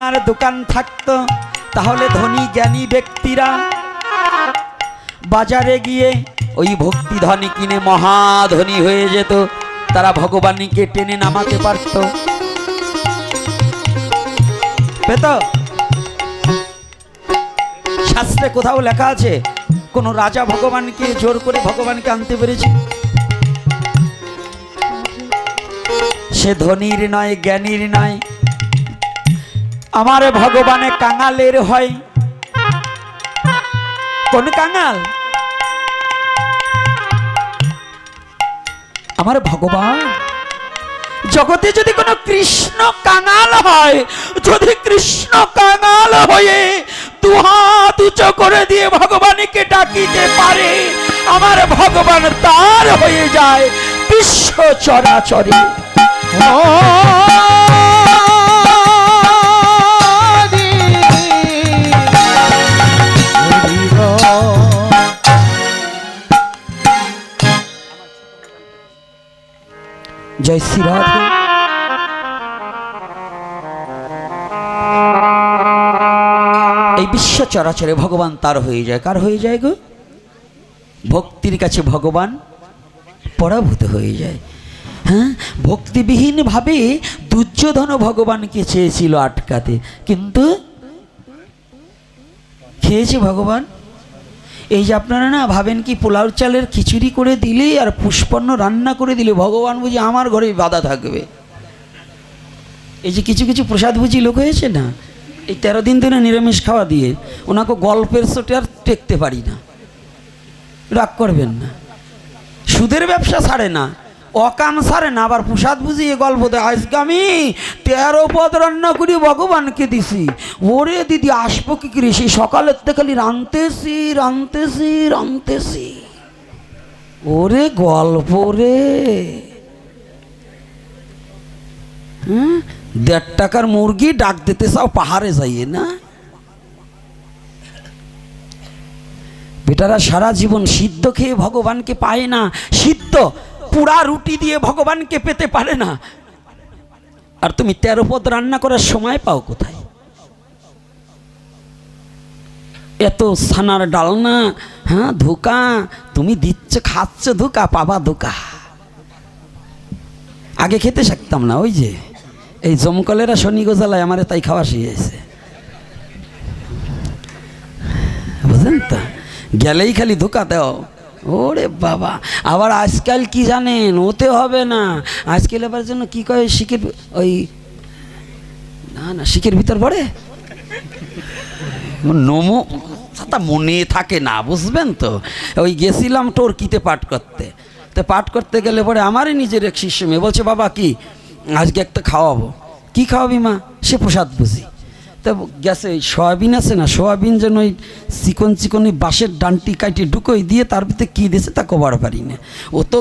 আর দোকান থাকতো, তাহলে ধনী জ্ঞানী ব্যক্তিরা বাজারে গিয়ে ওই ভক্তি ধনী কিনে মহাধনী হয়ে যেত। তারা ভগবানীকে টেনে নামাতে পারত। শাস্ত্রে কোথাও লেখা আছে, কোন রাজা ভগবানকে জোর করে ভগবানকে আনতে পেরেছে? সে ধনীর নয়, জ্ঞানীর নয় আমার ভগবানে কাঙালের হয়। কোন কাঙাল? আমার ভগবান, জগতে যদি কোনো কৃষ্ণ কাঙাল হয়, যদি কৃষ্ণ কাঙাল হয়ে দুহাত উঁচু করে দিয়ে ভগবানকে ডাকিতে পারে, আমার ভগবান তার হয়ে যায় বিশ্ব চরাচরে। জয় শ্রী এই বিশ্ব চরাচরে ভগবান তার হয়ে যায়। কার হয়ে যায় গো? ভক্তির কাছে ভগবান পরাভূত হয়ে যায়। হ্যাঁ? ভক্তিবিহীনভাবে দুর্যোধন ভগবানকে চেয়েছিল আটকাতে। কিন্তু খেয়েছে ভগবান? এই যে আপনারা না ভাবেন কি পোলাও চালের খিচুড়ি করে দিলে আর পুষ্পন্ন রান্না করে দিলে ভগবান বুঝি আমার ঘরে বাধা থাকবে? এই যে কিছু কিছু প্রসাদ বুঝি লোক হয়েছে না? এই তেরো দিন ধরে নিরামিষ খাওয়া দিয়ে ওনাকে গল্পের সোটে আর টেকতে পারি না। রাগ করবেন না। সুদের ব্যবসা ছাড়ে না। অকাম ছাড়ে না, আবার প্রসাদ বুঝিয়ে গল্প দেয়, আজকে আমি তেরো পদ রান্না করি, ভগবানকে দিছি। ওরে দিদি, আসব কি করে? সেই সকালের থেকে খালি রানতেছি রানতেছি রানতেছি। ওরে গল্প রে। হ্যাঁ? দেড় টাকার মুরগি ডাক দিতে চাও, পাহাড়ে যাইয়ে না? বেটারা সারা জীবন সিদ্ধ খেয়ে ভগবানকে পায় না। সিদ্ধ পুরা রুটি দিয়ে ভগবানকে পেতে পারে না। আর তুমি তেরো পদ রান্না করার সময় পাও কোথায়? এত সানার ডালনা হ্যাঁ ধোকা, তুমি দিচ্ছ, খাচ্ছ ধোকা, পাবা ধোকা। আগে খেতে শিখতাম না, ওই যে, এই জমকলেরা শনি গোজালায় আমারে তাই খাওয়া শিখেছে বুঝলেন তো? গেলেই খালি ধোকা দাও। ওরে বাবা, আবার আজকাল কি জানেন? ওতে হবে না। আজকাল এবার জন্য কি কয়, শিখের ওই না না, শিখের ভিতর পড়ে? নমো তা মনে থাকে না, বুঝবেন তো। ওই গেছিলাম টর্কিতে পাঠ করতে। তো পাঠ করতে গেলে পরে আমারই নিজের এক শিষ্য মেয়ে বলছে, বাবা, কি? আজকে একটা খাওয়াবো। কি খাওয়াবি মা? সে প্রসাদ বুঝি। তা গেছে সয়াবিন আছে না? সয়াবিন যেন ওই চিকন চিকন ওই বাঁশের ডান্টি কাটি ঢুকোই দিয়ে তার ভিতরে কী দিয়েছে তা কবার পারি না ও তো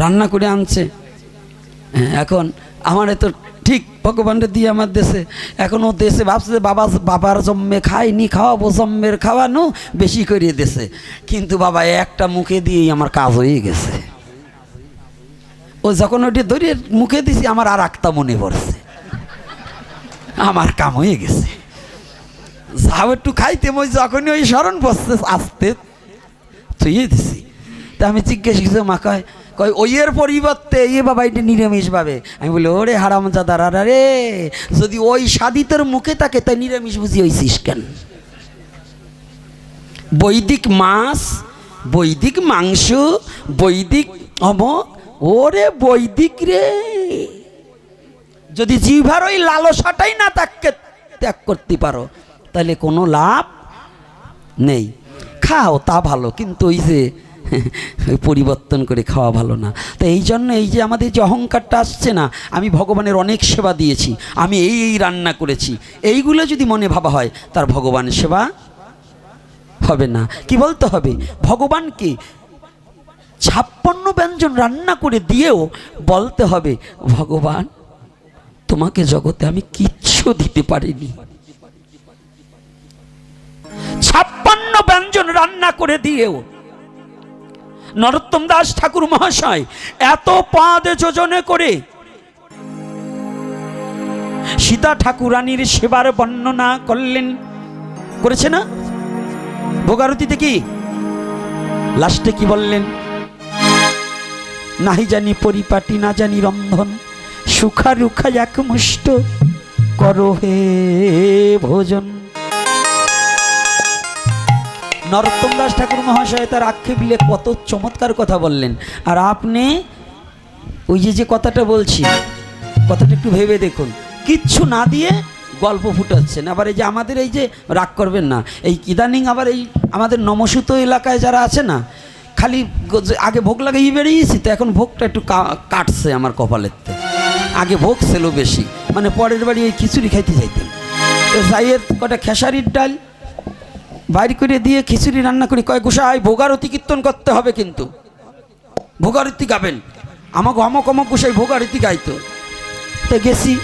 রান্না করে আনছে। হ্যাঁ, এখন আমার তো ঠিক ভগবানরে দিয়ে আমার দেশে। এখন ও দেশে ভাবছে বাবা বাবার জন্মে খাইনি খাওয়াবো জন্মের খাওয়ানো বেশি করে দেশে। কিন্তু বাবা একটা মুখে দিয়েই আমার কাজ হয়ে গেছে। ও যখন ওটি ধরে মুখে দিছি আমার আর একটা মনে পড়ছে। আমার কাম হয়ে গেছে। যাও একটু খাইতে, মই যখনই ওই স্মরণ বসছে আসতে থুয়ে দিছি। তা আমি জিজ্ঞেস করছি, মা, কয় কয়, ওইয়ের পরিবর্তে এ বাবা এটা নিরামিষ ভাবে? আমি বলি, ওরে হারাম জাদার রে, যদি ওই সাদিতের মুখে থাকে, তাই নিরামিষ বুঝি হইছিস কেন? বৈদিক মাছ, বৈদিক মাংস, বৈদিক অমক, ওরে বৈদিক রে। যদি জিভার ওই লালসাটাই না তাকে ত্যাগ করতে পারো, তাহলে কোনো লাভ নেই। খাও, তা ভালো, কিন্তু ওই যে পরিবর্তন করে খাওয়া ভালো না। তো এই জন্য এই যে আমাদের যে অহংকারটা আসছে না, আমি ভগবানের অনেক সেবা দিয়েছি, আমি এই এই রান্না করেছি, এইগুলো যদি মনে ভাবা হয়, তার ভগবান সেবা হবে না। কি বলতে হবে? ভগবানকে ছাপ্পান্ন ব্যঞ্জন রান্না করে দিয়েও বলতে হবে, ভগবান তোমাকে জগতে আমি কিচ্ছু দিতে পারিনি। ছাপ্পান্ন ব্যঞ্জন রান্না করে দিয়েও নরোত্তম দাস ঠাকুর মহাশয় এত পাদ যোজনে করে সীতা ঠাকুরানীর সেবার বর্ণনা করলেন। করেছে না? ভোগারতিতে কি? লাস্টে কি বললেন? নাহি জানি পরিপাটি, না জানি রন্ধন। সুখা রুখা এক মুষ্ট করো হে ভোজন। নরোত্তম দাস ঠাকুর মহাশয় তার আক্ষেপ বিলে কত চমৎকার কথা বললেন। আর আপনি ওই যে যে কথাটা বলছি, কথাটা একটু ভেবে দেখুন। কিচ্ছু না দিয়ে গল্প ফুটাচ্ছেন। আবার এই যে আমাদের এই যে, রাগ করবেন না, এই ইদানিং আবার এই আমাদের নমসূত এলাকায় যারা আছে না, খালি আগে ভোগ লাগিয়ে বেরিয়েছি তো এখন ভোগটা একটু কাটছে আমার কপালের থেকে। আগে ভোগ ছিল বেশি। মানে পরের বাড়ি এই খিচুড়ি খাইতে যাইতেন যাইয়ের কটা খেসারির ডাল বাইর করে দিয়ে খিচুড়ি রান্না করি। কয়, গোসাই, ভোগারতি কীর্তন করতে হবে কিন্তু। ভোগারতি গাবেন। আমাকে অমক অমক গোসাই ভোগারতি গাইতো। তো গেছি,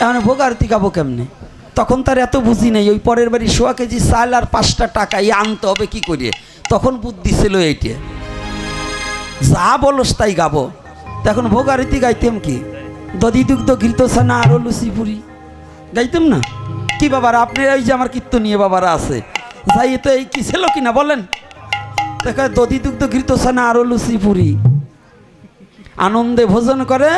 এখন ভোগারতি গাবো কেমনে? তখন তার এত বুঝি নেই, ওই পরের বাড়ি সোয়া কেজি চাল আর পাঁচটা টাকা, এই আনতে হবে কি করিয়ে? তখন বুদ্ধি ছিল এইটে। যা বলস তাই গাবো। তখন ভোগারতি গাইতাম কি? দধি দুগ্ধ ঘৃত ছানা আরও লুচি পুরি গাইতাম না? কি বাবার, আপনি এই যে আমার কীর্তন নিয়ে বাবারা আছে। যাই তো এই কি ছিল কিনা বলেন? দেখা দধি দুগ্ধ ঘৃত ছানা আরও লুচি পুরি আনন্দে ভোজন করে।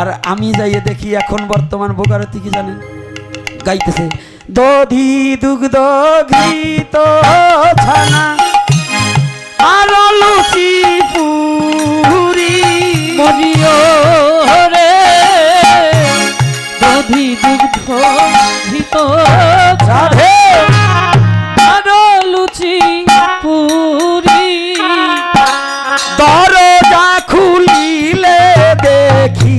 আর আমি যাইয়ে দেখি এখন বর্তমান বোকারতি কি জানেন? গাইতেছে, দধি দুগ্ধ ঘৃত ছানা আর লুচি পুরি দধি দুগ্ধ ঘৃত রাধে। লুচি পুরি। দরজা খুলিলে দেখি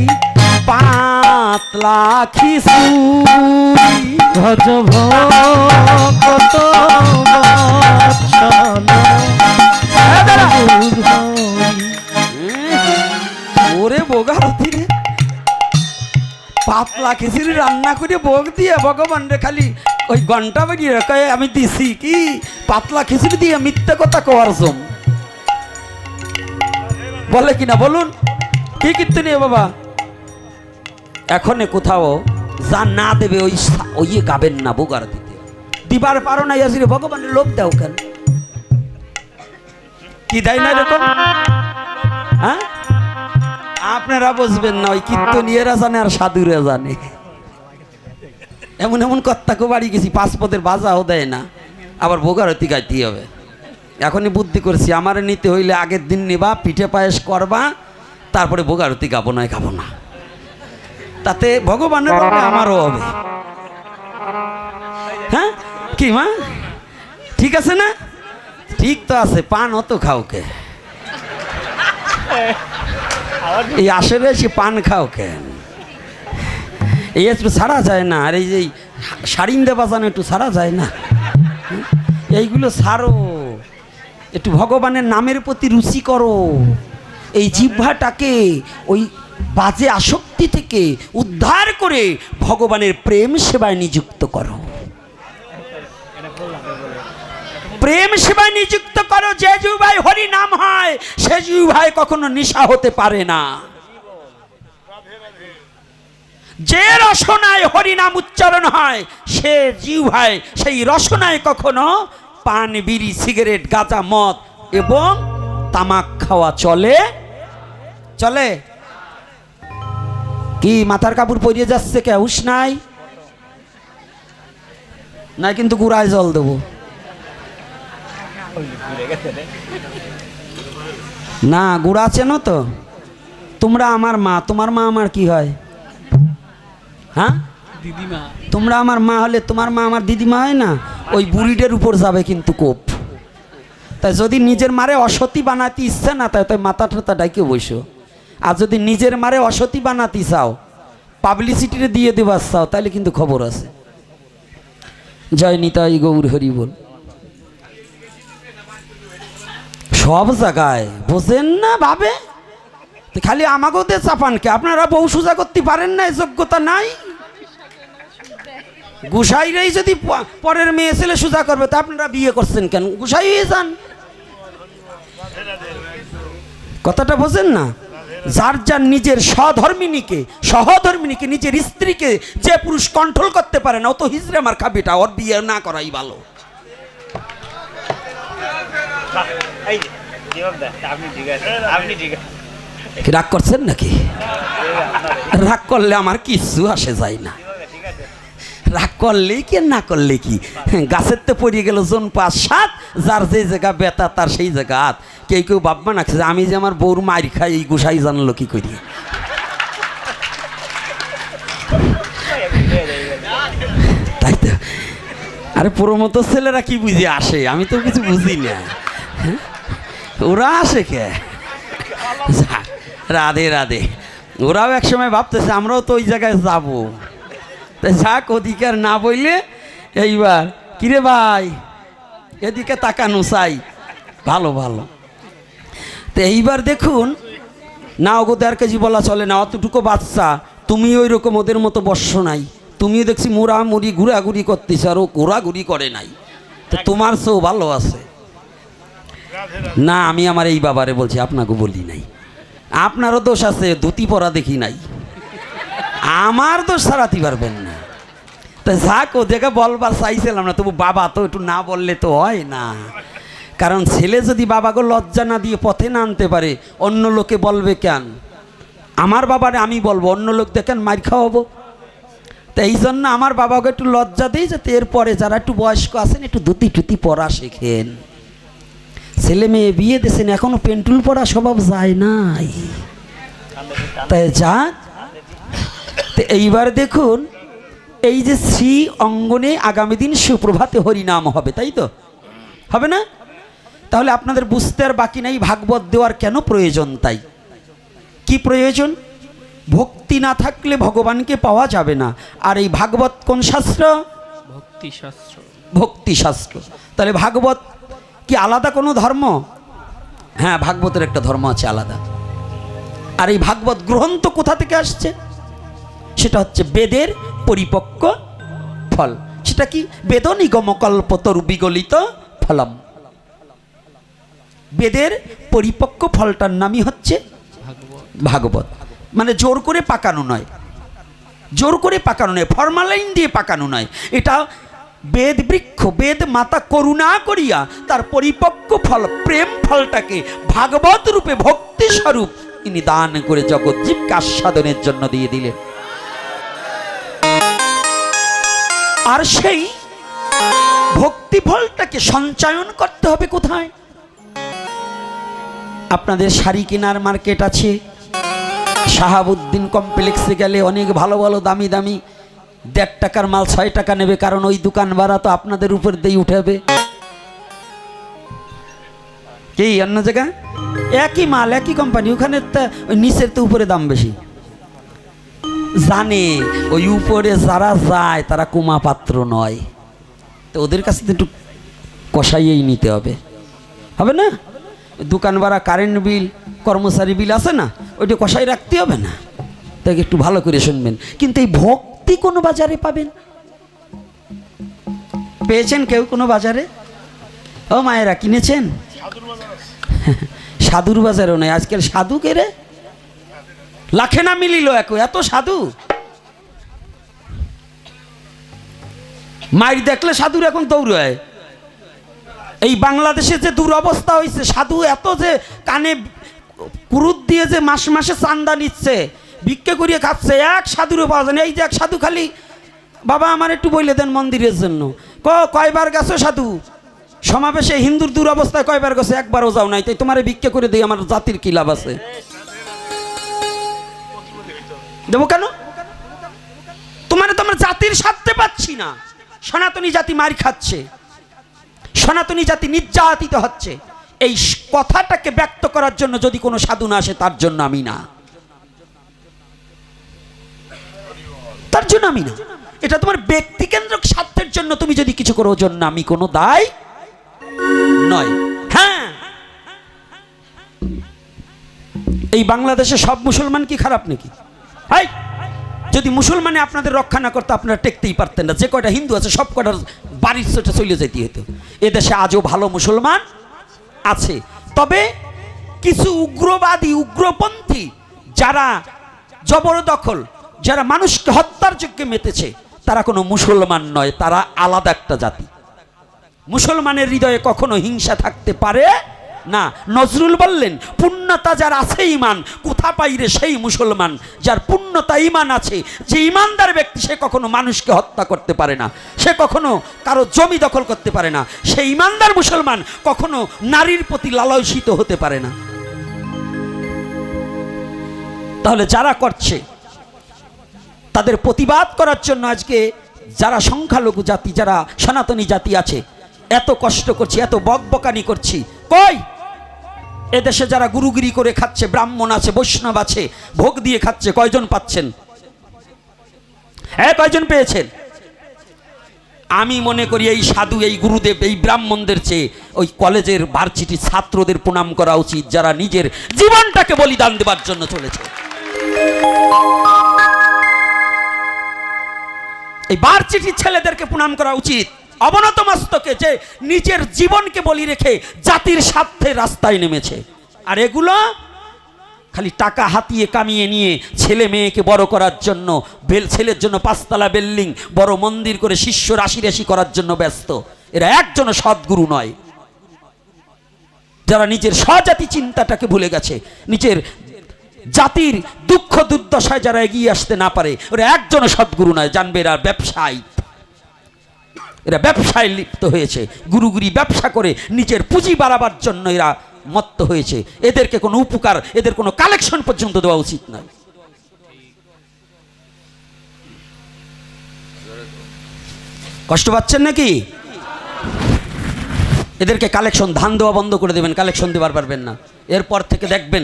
পাতলা খিসুরি ভজ ভক্ত বৎসল পাতলা খিচুড়ি রান্না করে ভোগ দিয়ে ভগবান রে খালি ওই ঘণ্টা বেরিয়ে কয়ে, আমি দিছি কি? পাতলা খিচুড়ি দিয়ে মিথ্যে কথা কওয়ার জম। বলে কিনা, বলুন, কি কীর্তন বাবা? এখনে কোথাও যা না দেবে ওই ওই গাবেন না বোগার দিতে। দিবার পারো না ইয়াসিরে ভগবানের লোভ দাও কেন? কি দেয় না এরকম? হ্যাঁ? আপনারা বুঝবেন না, ওই কীর্তনীয়রা জানে আর সাধুরা জানে। এমন এমন কর্তাকে বাড়ি গেছি পাঁচ পদের বাজাও দেয় না, আবার ভোগারতি গাইতে হবে। এখনই বুদ্ধি করছি, আমার নিতে হইলে আগের দিন নেবা, পিঠে পায়েস করবা, তারপরে ভোগারতি গাবো, নয় গাবো না। তাতে ভগবানের আমারও হবে। হ্যাঁ? কি মা? ঠিক আছে না? ঠিক তো আছে, পান অত খাওকে এই আসলে এসে পান খাও কেন? এই একটু ছাড়া যায় না, আর এই যে সারিন্দে বাজানো একটু ছাড়া যায় না। এইগুলো ছাড়ো, একটু ভগবানের নামের প্রতি রুচি করো। এই জিহ্বাটাকে ওই বাজে আসক্তি থেকে উদ্ধার করে ভগবানের প্রেম সেবায় নিযুক্ত করো। প্রেম সেবায় নিযুক্ত করো, যে যুবাই হরি নাম হয়, সে যুবাই কখনো নিশা হতে পারে না। যে রসনায় হরিনাম উচ্চারণ হয়, সে জিহ্বায় সেই রসনায় কখনো পান, বিড়ি, সিগারেট, গাঁজা, মদ এবং তামাক খাওয়া চলে? চলে? কি মাথার কাপড় পরিয়ে যাচ্ছে কে? হুশ নাই? না কিন্তু গুড়ায় জল দেবো। না গুড়া চেনো তো? তোমরা আমার মা তোমার মা আমার কি হয়? হ্যাঁ? দিদিমা। তোমরা আমার মা হলে তোমার মা আমার দিদিমা হয় না? ওই বুড়িটের উপর যাবে কিন্তু কোপ। তাই যদি নিজের মারে অসতি বানাতে ইচ্ছা না তাই তাই মাথা টাথা ডাইকে বসো। আর যদি নিজের মারে অসতি বানাতে চাও পাবলিসিটিতে দিয়ে দেবার চাও তাহলে কিন্তু খবর আছে। জয় নিতাই গৌর হরি বল। সব জায়গায়। বোঝেন না ভাবে? খালি আমাকেও দিয়ে চাপানকে আপনারা বউ সোজা করতে পারেন না যোগ্যতা নাই? গুসাইরাই যদি পরের মেয়ে ছেলে সোজা করবে, তা আপনারা বিয়ে করছেন কেন? গুসাই হয়ে যান। কথাটা বোঝেন না? যার যার নিজের সহধর্মিনীকে সহধর্মিনীকে, নিজের স্ত্রীকে যে পুরুষ কন্ট্রোল করতে পারে না, ও তো হিজড়ে আমার খাবিটা ওর বিয়ে না করাই ভালো এই যে, জীবক দা, আপনি ঠিক আছে আপনি ঠিক আছে কি রাগ করছেন নাকি? রাগ করলে আমার কিচ্ছু আসে যায় না। রাগ করলে কি না করলে কি? গাছের তো পড়ে গেল জন পাঁচ সাত, যার যে জায়গা বেতা তার সেই জায়গা হাত কেউ কেউ ভাববা না আমি যে আমার বউর মার খাই, এই গুসাই জানলো কি করি? তাই তো। আরে মতো ছেলেরা কি বুঝে আসে? আমি তো কিছু বুঝি না? ওরা আসে কে? রাধে রাধে। ওরাও একসময় ভাবতেছে, আমরাও তো ওই জায়গায় যাব। যাক অধিকার না বইলে এইবার। কিরে ভাই? এদিকে তাকানো চাই। ভালো ভালো। তো এইবার দেখুন, না ওগো দেড় কেজি বলা চলে না, অতটুকু বাচ্চা। তুমি ওই রকম ওদের মতো বর্ষ নাই। তুমিও দেখছি মুড়ামুড়ি, ঘুরাঘুরি করতেছ আর ও ঘোরাঘুরি করে নাই। তো তোমার চেয়েও ভালো আছে। না, আমি আমার এই বাবারে বলছি, আপনাকে বলি নাই। আপনারও দোষ আছে, ধুতি পরা দেখি নাই। আমার দোষ সারাতে পারবেন না। তা যাক ও দেখে বলবার চাইছিলাম না, তবু বাবা তো একটু না বললে তো হয় না। কারণ ছেলে যদি বাবাকে লজ্জা না দিয়ে পথে না আনতে পারে, অন্য লোকে বলবে কেন? আমার বাবারে আমি বলব, অন্য লোক দেখেন মার খাওয়াবো। তা এই জন্য আমার বাবাকে একটু লজ্জা দিই, যাতে এরপরে যারা একটু বয়স্ক আছেন, একটু ধুতি টুতি পরা শেখেন। ছেলে মেয়ে বিয়ে দিয়েছেন এখনও পেন্টুল পরা স্বভাব যায় নাই। তাই তো এইবার দেখুন এই যে শ্রী অঙ্গনে আগামী দিন সুপ্রভাতে হরিনাম হবে তাই তো? হবে না? তাহলে আপনাদের বুঝতে আর বাকি নাই ভাগবত দেওয়ার কেন প্রয়োজন তাই? কি প্রয়োজন? ভক্তি না থাকলে ভগবানকে পাওয়া যাবে না। আর এই ভাগবত কোন শাস্ত্র? ভক্তি শাস্ত্র। ভক্তি শাস্ত্র। তাহলে ভাগবত কি আলাদা কোনো ধর্ম? হ্যাঁ ভাগবতের একটা ধর্ম আছে আলাদা। আর এই ভাগবত গ্রন্থ কোথা থেকে আসছে? সেটা হচ্ছে বেদের পরিপক্ক ফল। সেটা কি? বেদ নিগমকল্পতর বিগলিত ফলম। বেদের পরিপক্ক ফলটার নামই হচ্ছে ভাগবত ভাগবত। মানে জোর করে পাকানো নয়। জোর করে পাকানো নয় ফরমালাইন দিয়ে পাকানো নয়। এটা বেদ বৃক্ষ, বেদ মাতা করুণা করিয়া তার পরিপক্ক ফল, প্রেম ফলটাকে ভাগবত রূপে ভক্তি স্বরূপ তিনি দান করে জগৎজীবকে আস্বাদনের জন্য দিয়ে দিলেন। আর সেই ভক্তি ফলটাকে সঞ্চয়ন করতে হবে কোথায়? আপনাদের শাড়ি কেনার মার্কেট আছে, শাহাবুদ্দিন কমপ্লেক্সে গেলে অনেক ভালো ভালো দামি দামি দেড় টাকার মাল, ছয় টাকা নেবে, কারণ ওই দোকান ভাড়া তো আপনাদের উপর দিয়ে উঠাবে। কি, অন্য জায়গা? একই মাল, একই কোম্পানি ওখানে ওই নিচের তো উপরে দাম বেশি। জানে, ওই উপরে যারা যায়, তারা কুমা পাত্র নয়। তো ওদের কাছে তো একটু কষাইয়েই নিতে হবে। হবে না? দোকান ভাড়া কারেন্ট বিল কর্মচারী বিল আছে না, ওইটা কষাই রাখতে হবে না। তাকে একটু ভালো করে শুনবেন। কিন্তু এই ভক্তি কোনো বাজারে পাবেন। পেয়েছেন কেউ কোনো বাজারে? ও মায়েরা, কিনেছেন? সাধুর বাজারেও নয় আজকাল সাধু কে রে? লাখে না মিলিল এক, এত সাধু? মায়ের দেখলে সাধুর এখন দৌড়ায় এই বাংলাদেশে যে দুরবস্থা হয়েছে সাধু এত যে কানে কুরুত দিয়ে যে মাস মাসে চান্দা নিচ্ছে ভিক্ষে করিয়ে খাচ্ছে, এক সাধুরও পাওয়া যায়। এই যে এক সাধু খালি, বাবা আমার একটু বইলে দেন মন্দিরের জন্য। ক, কয়বার গেছো সাধু? সমাবেশে হিন্দুর দুরবস্থায় কয়বার গেছে? একবারও যাও নাই। তাই তোমার ভিক্ষে করে দিই আমার জাতির কি লাভ আছে? দেবো কেন? তোমার তোমার জাতির সাথে পাচ্ছি না। সনাতনী জাতি মার খাচ্ছে। সনাতনী জাতি নির্যাতিত হচ্ছে। এই কথাটাকে ব্যক্ত করার জন্য যদি কোনো সাধু না আসে, তার জন্য আমি না। তার জন্য আমি না। এটা তোমার ব্যক্তিকেন্দ্রিক স্বার্থের জন্য তুমি যদি কিছু করো জন্য আমি কোনো দায় নয়। হ্যাঁ। এই বাংলাদেশে সব মুসলমান কি খারাপ নাকি? হাই! যদি মুসলমানে আপনাদের রক্ষা না করতো, আপনারা টেকতেই পারতেন না। যে কয়টা হিন্দু আছে, সব কটার বাড়ির সেটা চলে যেতে হতো এদেশে আজও ভালো মুসলমান আছে। তবে কিছু উগ্রবাদী, উগ্রপন্থী যারা জবরদখল যারা মানুষকে হত্যার যোগ্যে মেতেছে, তারা কোনো মুসলমান নয়, তারা আলাদা একটা জাতি। মুসলমানের হৃদয়ে কখনো হিংসা থাকতে পারে না। নজরুল বললেন, পুণ্যতা যার আছে ইমান, কোথা পাইরে সেই মুসলমান? যার পুণ্যতা ইমান আছে, যে ইমানদার ব্যক্তি, সে কখনো মানুষকে হত্যা করতে পারে না। সে কখনো কারও জমি দখল করতে পারে না। সে ইমানদার মুসলমান কখনো নারীর প্রতি লালসিত হতে পারে না। তাহলে যারা করছে তাদের প্রতিবাদ করার জন্য আজকে যারা সংখ্যালঘু জাতি, যারা সনাতনী জাতি আছে, এত কষ্ট করছি, এত বকবকানি করছি। কই? এদেশে যারা গুরুগিরি করে খাচ্ছে, ব্রাহ্মণ আছে, বৈষ্ণব আছে, ভোগ দিয়ে খাচ্ছে, কয়জন পাচ্ছেন? হ্যাঁ কয়জন পেয়েছেন? আমি মনে করি এই সাধু, এই গুরুদেব, এই ব্রাহ্মণদের চেয়ে ওই কলেজের ভার্সিটি ছাত্রদের প্রণাম করা উচিত, যারা নিজের জীবনটাকে বলিদান দেবার জন্য চলেছে। এই ভার্সিটির ছেলেদেরকে প্রণাম করা উচিত। অবনত মস্তকে যে নিজের জীবনকে বলি রেখে জাতির স্বার্থে রাস্তায় নেমেছে। আর এগুলো খালি টাকা হাতিয়ে কামিয়ে নিয়ে ছেলে মেয়েকে বড় করার জন্য, বেল ছেলের জন্য পাঁচতলা বিল্ডিং, বড় মন্দির করে শিষ্য রাশি রাশি করার জন্য ব্যস্ত। এরা একজনও সদ্গুরু নয়। যারা নিজের স্বজাতি চিন্তাটাকে ভুলে গেছে, নিজের জাতির দুঃখ দুর্দশায় যারা এগিয়ে আসতে না পারে, ওরা একজন সদ্গুরু নয়, জানবে এরা ব্যবসায়ী। এরা ব্যবসায় লিপ্ত হয়েছে, গুরুগুরি ব্যবসা করে নিজের পুঁজি বাড়াবার জন্য এরা মত্ত হয়েছে। এদেরকে কোনো উপকার, এদের কোনো কালেকশন পর্যন্ত দেওয়া উচিত নয়। কষ্ট পাচ্ছেন নাকি? এদেরকে কালেকশন, ধান দেওয়া বন্ধ করে দেবেন, কালেকশন দেওয়ার পারবেন না। এরপর থেকে দেখবেন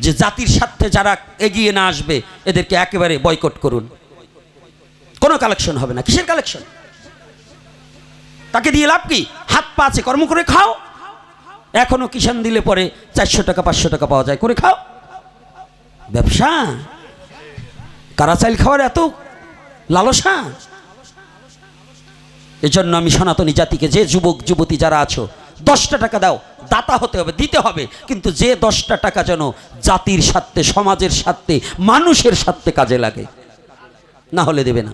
যে জাতির স্বার্থে যারা এগিয়ে না আসবে, এদেরকে একেবারে বয়কট করুন। কোনো কালেকশন হবে না। কিসের কালেকশন? তাকে দিয়ে লাভ কি? হাত পা আছে, কর্ম করে খাও। এখনও কিষান দিলে পরে চারশো টাকা, পাঁচশো টাকা পাওয়া যায়। করে খাও। ব্যবসা? কারা চাইল খাওয়ার এত লালসা? এজন্য আমি সনাতনী জাতিকে যে যুবক, যুবতী যারা আছো, দশটা টাকা দাও। দাতা হতে হবে, দিতে হবে। কিন্তু যে দশটা টাকা যেন জাতির স্বার্থে, সমাজের স্বার্থে, মানুষের স্বার্থে কাজে লাগে, না হলে দেবে না।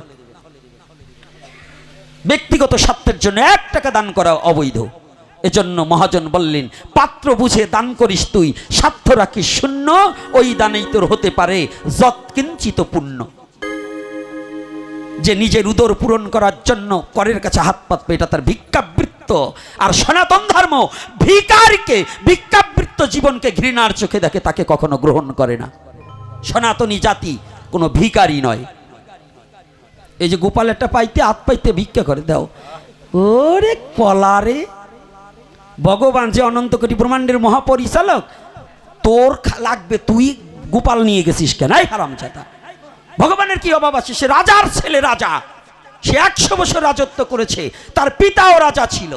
ব্যক্তিগত স্বার্থের জন্য এক টাকা দান করা অবৈধ। এজন্য মহাজন বললেন, পাত্র বুঝে দান করিস তুই, স্বার্থ রাখিস শূন্য, ওই দানেই তোর হতে পারে যৎকিঞ্চিত পুণ্য। যে নিজের উদর পূরণ করার জন্য করের কাছে হাত পাতবে, এটা তার ভিক্ষাবৃত্ত আর সনাতন ধর্ম ভিকারকে, ভিক্ষাবৃত্ত জীবনকে ঘৃণার চোখে দেখে তাকে কখনো গ্রহণ করে না। সনাতনী জাতি কোনো ভিকারি নয়। এই যে গোপালেরটা পাইতে, হাত পাইতে ভিক্ষা করে, দাও। ওরে কলারে ভগবান যে অনন্ত কোটি ব্রহ্মাণ্ডের মহাপরিচালক, তোর লাগবে, তুই গোপাল নিয়ে গেছিস কেন? হারাম চাতা ভগবানের কি অভাব আছে? সে রাজার ছেলে রাজা। সে একশো বছর রাজত্ব করেছে, তার পিতাও রাজা ছিল।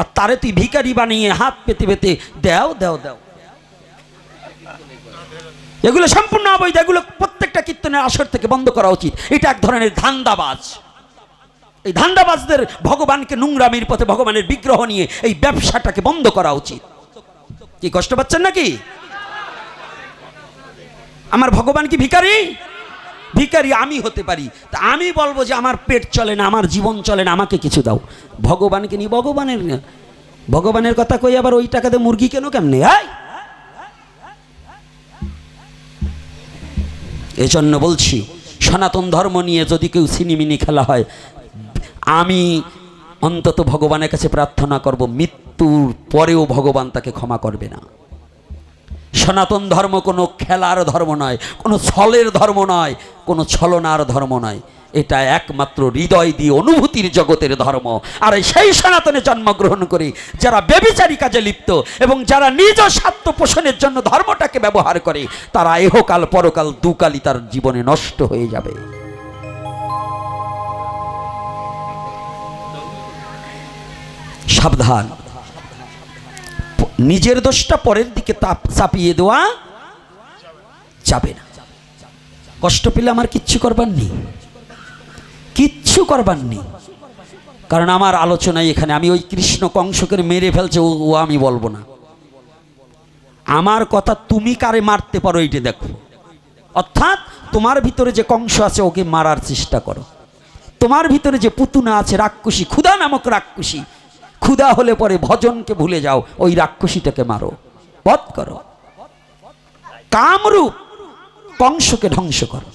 আর তারে তুই ভিখারি বানিয়ে হাত পেতে পেতে দেও দেও দেও। এগুলো সম্পূর্ণ অবৈধ, এগুলো প্রত্যেকটা কীর্তনের আসর থেকে বন্ধ করা উচিত। এটা এক ধরনের ধান্দাবাজ। এই ধান্দাবাজদের ভগবানকে নোংরামির পথে ভগবানের বিগ্রহ নিয়ে এই ব্যবসাটাকে বন্ধ করা উচিত। কি কষ্ট পাচ্ছেন নাকি? আমার ভগবান কি ভিখারি? ভিখারি আমি হতে পারি। তা আমি বলব যে আমার পেট চলে না, আমার জীবন চলে না, আমাকে কিছু দাও। ভগবানকে নিয়ে ভগবানের ভগবানের কথা কই আবার ওই টাকাতে মুরগি কেন কেমনে? আয় এজন্য বলছি, সনাতন ধর্ম নিয়ে যদি কেউ সিনিমিনি খেলা হয়, আমি অন্তত ভগবানের কাছে প্রার্থনা করব, মৃত্যুর পরেও ভগবান তাকে ক্ষমা করবে না। সনাতন ধর্ম কোনো খেলার ধর্ম নয়, কোনো ছলের ধর্ম নয়, কোনো ছলনার ধর্ম নয়। এটা একমাত্র হৃদয় দিয়ে অনুভূতির জগতের ধর্ম। আর সেই সনাতনে জন্মগ্রহণ করে যারা বেবিচারী কাজে লিপ্ত এবং যারা নিজ স্বার্থ পোষণের জন্য ধর্মটাকে ব্যবহার করে, তারা এহকাল পরকাল দুকালই তার জীবনে নষ্ট হয়ে যাবে। সাবধান। নিজের দোষটা পরের দিকে তাপ- চাপিয়ে দেওয়া যাবে না। কষ্ট পেলে আমার কিচ্ছু করবার নেই। কিচ্ছু করবার নেই। কারণ আমার আলোচনায় এখানে আমি ওই কৃষ্ণ কংসকে মেরে ফেলছে ও আমি বলব না। আমার কথা তুমি কারে মারতে পারো এইটা দেখো। অর্থাৎ তোমার ভিতরে যে কংস আছে, ওকে মারার চেষ্টা করো। তোমার ভিতরে যে পুতুনা আছে, রাক্ষসী, ক্ষুধা নামক রাক্ষসী ক্ষুধা হলে পরে ভজনকে ভুলে যাও, ওই রাক্ষসীটাকে মারো। বধ করো। কামরূপ কংসকে ধ্বংস করো।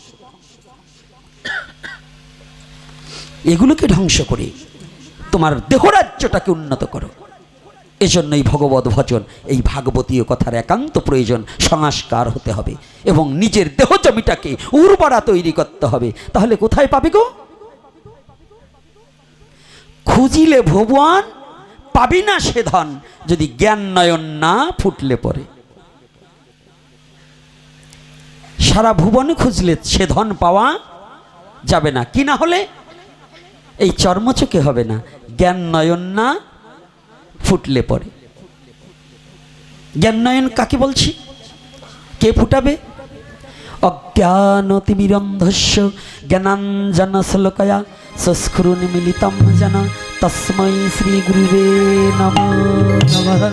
এগুলোকে ধ্বংস করে তোমার দেহরাজ্যটাকে উন্নত করো। এজন্যই ভগবত ভজন, এই ভাগবতীয় কথার একান্ত প্রয়োজন, সংস্কার হতে হবে এবং নিজের দেহ জমিটাকে উর্বরা তৈরি করতে হবে। তাহলে কোথায় পাবে গো? খুঁজিলে ভুবন পাবি না সে ধন যদি জ্ঞান নয়ন না ফুটলে পরে। সারা ভুবনে খুঁজলে সে ধন পাওয়া যাবে না। কি না হলে? এই চর্মচোখে হবে না। জ্ঞান নয়ন না ফুটলে পরে। জ্ঞান নয়ন কাকে বলছি? কে ফুটাবে? অজ্ঞানতিমিরন্ধস্য জ্ঞানাঞ্জন শ্লোকয়া সংস্করুনি মিলিতম যেন তস্মৈ শ্রী গুরুবে নম নমঃ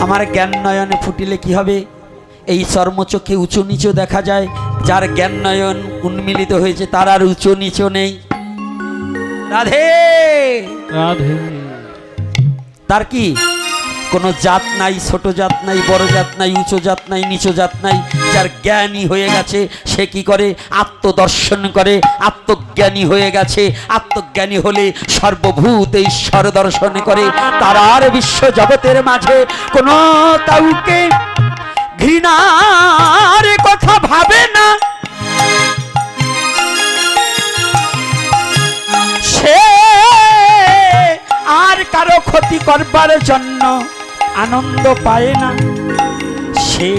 আমার জ্ঞান নয়নে ফুটিলে কি হবে? এই চর্মচোখে উঁচু নিচু দেখা যায় যার জ্ঞান নয়ন উন্মিলিত হয়েছে তার আর উঁচু নিচু নেই। রাধে! রাধে। তার কি? কোনো জাত নাই, ছোট জাত নাই, বড় জাত নাই, উঁচু জাত নাই, নিচু জাত নাই, যার জ্ঞানী হয়ে গেছে, সে কি করে? আত্মদর্শন করে, আত্মজ্ঞানী হয়ে গেছে, আত্মজ্ঞানী হলে সর্বভূত ঈশ্বর দর্শন করে, তার আর বিশ্ব জগতের মাঝে কোনো কাউকে ঘৃণার কথা ভাবে না। সে আর কারও ক্ষতি করবার জন্য আনন্দ পায় না। সে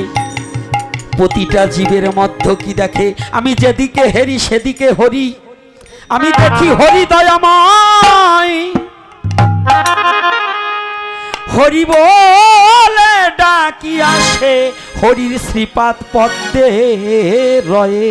প্রতিটা জীবের মধ্য কি দেখে? আমি যেদিকে হেরি, সেদিকে হরি। আমি দেখি হরি দয়াময় হরি বলে ডাকি আসে, হরির শ্রীপাদ পদ্মে রয়ে।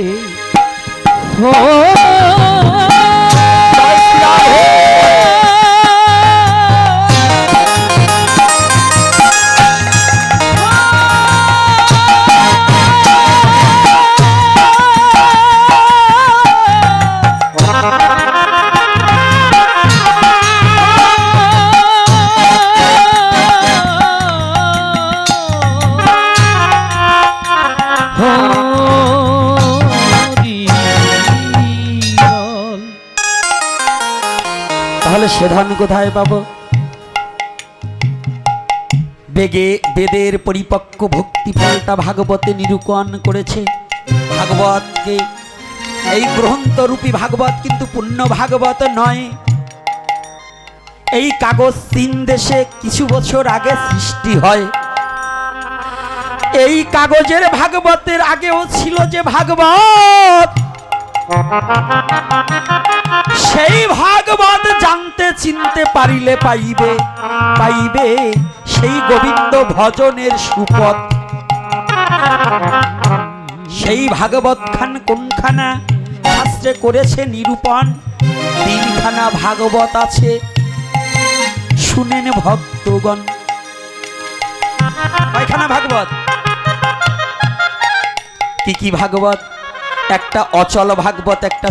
কোথায় পাবো? বেগে বেদের পরিপক্ক ভক্তি ফলটা ভাগবতে নিরূপণ করেছে। ভাগবতকে এই গ্রন্থরূপী ভাগবত কিন্তু পূর্ণ ভাগবত নয়। এই কাগজ চীন দেশে কিছু বছর আগে সৃষ্টি হয়। এই কাগজের ভাগবতের আগেও ছিল যে ভাগবত। সেই ভাগবত জানতে চিনতে পারিলে পাইবে পাইবে সেই গোবিন্দ ভজনের সুপথ। সেই ভাগবত খান কোনখানা? শাস্ত্রে করেছে নিরূপণ, তিনখানা ভাগবত আছে। শুনেন ভক্তগণ। কয়খানা ভাগবত? কি কি ভাগবত? একটা অচল ভাগবত, একটা